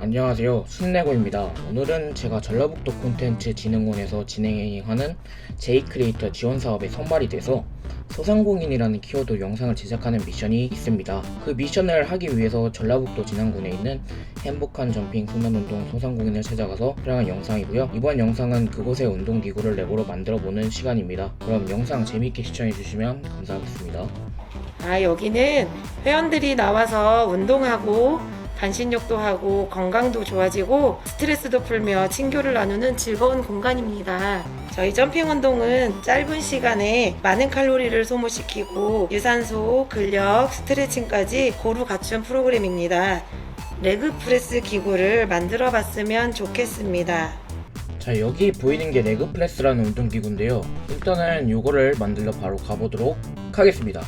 안녕하세요. 신내고입니다. 오늘은 제가 전라북도 콘텐츠 진흥원에서 진행하는 J크리에이터 지원 사업에 선발이 돼서 소상공인이라는 키워드 영상을 제작하는 미션이 있습니다. 그 미션을 하기 위해서 전라북도 진안군에 있는 행복한 점핑 소면운동 소상공인을 찾아가서 촬영한 영상이고요. 이번 영상은 그곳의 운동기구를 랩으로 만들어보는 시간입니다. 그럼 영상 재밌게 시청해주시면 감사하겠습니다. 아, 여기는 회원들이 나와서 운동하고 반신욕도 하고 건강도 좋아지고 스트레스도 풀며 친교를 나누는 즐거운 공간입니다. 저희 점핑 운동은 짧은 시간에 많은 칼로리를 소모시키고 유산소, 근력, 스트레칭까지 고루 갖춘 프로그램입니다. 레그 프레스 기구를 만들어 봤으면 좋겠습니다. 자 여기 보이는 게 레그 플레스라는 운동기구인데요. 일단은 요거를 만들러 바로 가보도록 하겠습니다.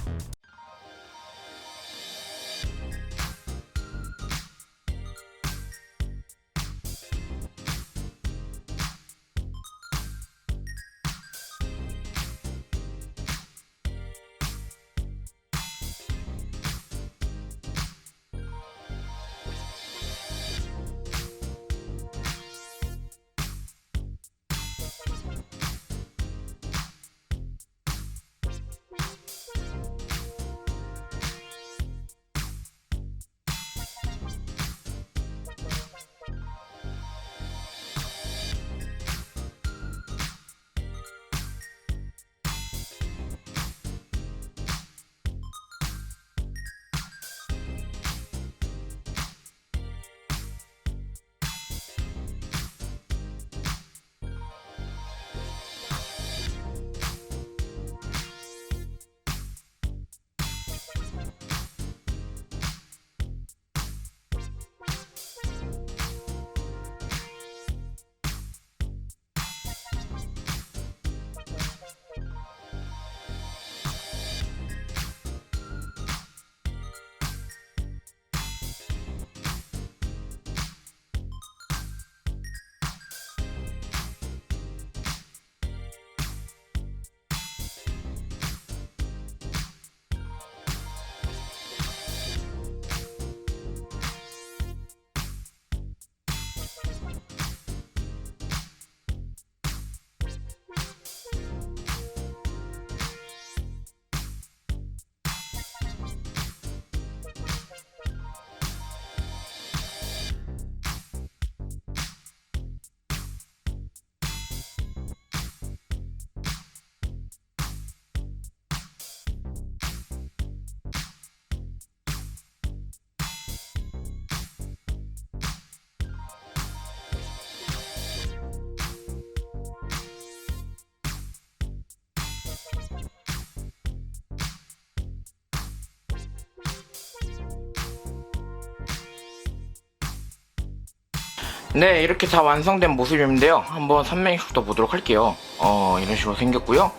네, 이렇게 다 완성된 모습인데요. 한번 선명식도 보도록 할게요. 어, 이런 식으로 생겼고요.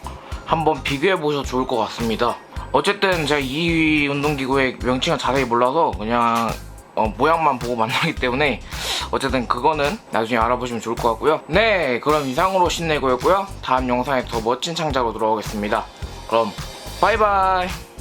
한번 비교해 보셔도 좋을 것 같습니다. 어쨌든 제가 이 운동기구의 명칭을 자세히 몰라서 그냥 어, 모양만 보고 만나기 때문에 어쨌든 그거는 나중에 알아보시면 좋을 것 같고요. 네, 그럼 이상으로 신내고였고요. 다음 영상에 더 멋진 창작으로 돌아오겠습니다. 그럼 바이바이.